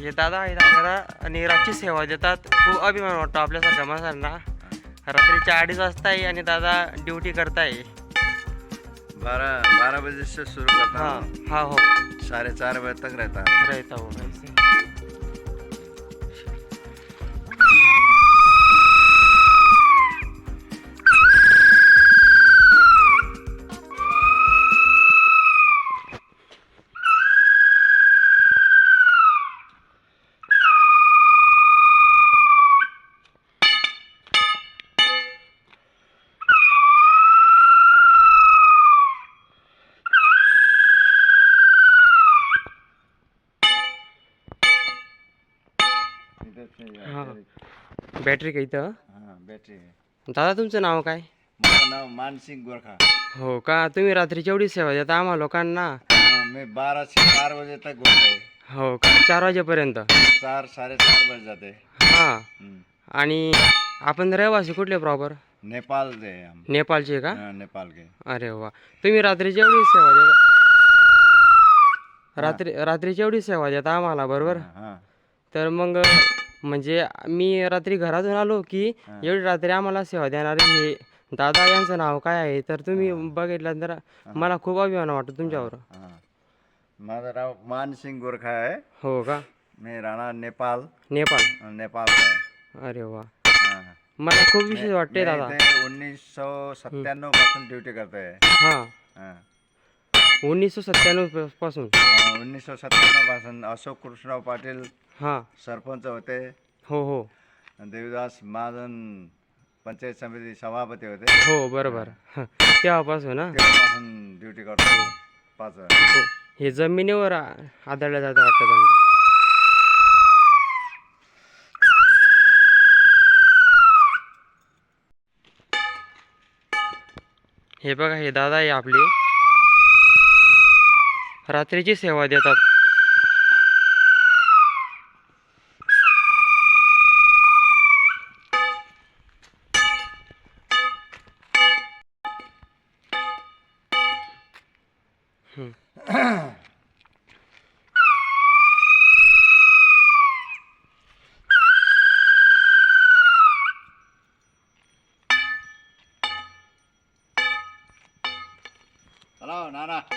हे दादा आहेत आपल्याला आणि रातची सेवा देतात. खूप अभिमान वाटतो आपल्यासारख्या माणसांना. रात्रीच्या अडीच वाजता आहे आणि दादा ड्युटी करताय. बारह बारह बजे से शुरू करता हा हूँ हा. हो साढ़े चार बजे तक रहता है रहता हो. हाँ। बॅटरी का इथं? हाँ बैटरी दादा तुमचं नाव काय? मेरा नाम मानसिंह गोरखा. हो का? तुम्ही रात्रीची एवढी सेवा देता आम्हा लोकांना? मैं बारह से चार बजे तक हो का? चार वाजेपर्यंत? चार साढ़े चार बज जाते. हां। आणि आपण रहिवासी कुठले प्रॉपर नेपाल हम नेपाळचे का? हाँ, नेपाल के अरे वा. तुम्ही रात्रीची एवढी सेवा देता रात्री रात्रीची एवढी सेवा देता आम्हाला बरोबर? हाँ. तर मग म्हणजे मी रात्री घरातून आलो की एवढी रात्री आम्हाला सेवा देणारे हे. दादा यांचं नाव काय आहे? तर तुम्ही बघितलं तर मला खूप अभिमान वाटतो तुमच्यावर. मेरा नाम मानसिंह गोरखा है हो का? मैं राणा नेपाल. नेपाल. है अरे वा. मला खूप विशेष वाटते दादा. उन्नीस सौ सत्त्याण्णवपासून ड्यूटी करते हां. हाँ. उन्नीसशे सत्त्याण्णवपासून. उन्नीस सौ सत्त्याण्णवपासून अशोक कृष्णराव पाटील हां. सरपंच होते. हो हो. देवीदास महाजन पंचायत समिती सभापती होते. हो बरोबर. हं, तेव्हापासून ना तेव्हापासून ड्युटी करतो. पाच वर्ष. हो. हे जमिनीवर आ- आदळलं जातं वाटतं त्यांना हे बघा हे दादा आहे आपले. रात्रीची सेवा देतात Hello, Nana.